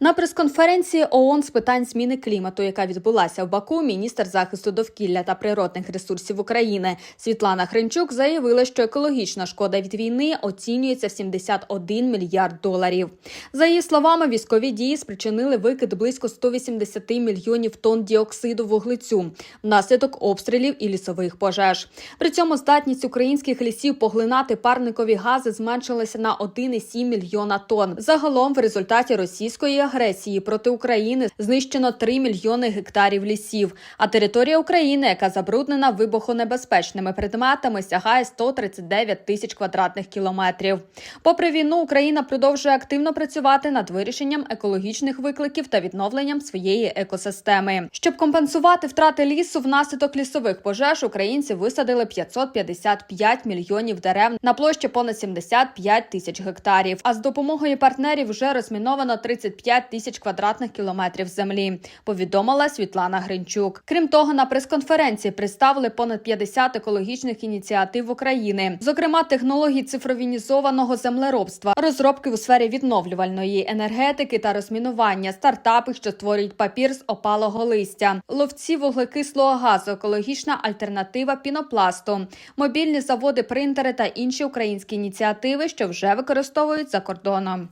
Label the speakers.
Speaker 1: На прес-конференції ООН з питань зміни клімату, яка відбулася в Баку, міністр захисту довкілля та природних ресурсів України Світлана Хренчук заявила, що екологічна шкода від війни оцінюється в 71 мільярд доларів. За її словами, військові дії спричинили викид близько 180 мільйонів тонн діоксиду вуглецю внаслідок обстрілів і лісових пожеж. При цьому здатність українських лісів поглинати парникові гази зменшилася на 1,7 мільйона тонн. Загалом, в результаті російської агресії проти України знищено 3 мільйони гектарів лісів. А територія України, яка забруднена вибухонебезпечними предметами, сягає 139 тисяч квадратних кілометрів. Попри війну, Україна продовжує активно працювати над вирішенням екологічних викликів та відновленням своєї екосистеми. Щоб компенсувати втрати лісу внаслідок лісових пожеж, українці висадили 555 мільйонів дерев на площі понад 75 тисяч гектарів. А з допомогою партнерів вже розміновано 35 тисяч квадратних кілометрів землі. Повідомила Світлана Гринчук. Крім того, на прес-конференції представили понад 50 екологічних ініціатив України, зокрема технологій цифровінізованого землеробства, розробки у сфері відновлювальної енергетики та розмінування, стартапи, що створюють папір з опалого листя, ловці вуглекислого газу, екологічна альтернатива пінопласту, мобільні заводи, принтери та інші українські ініціативи, що вже використовують за кордоном.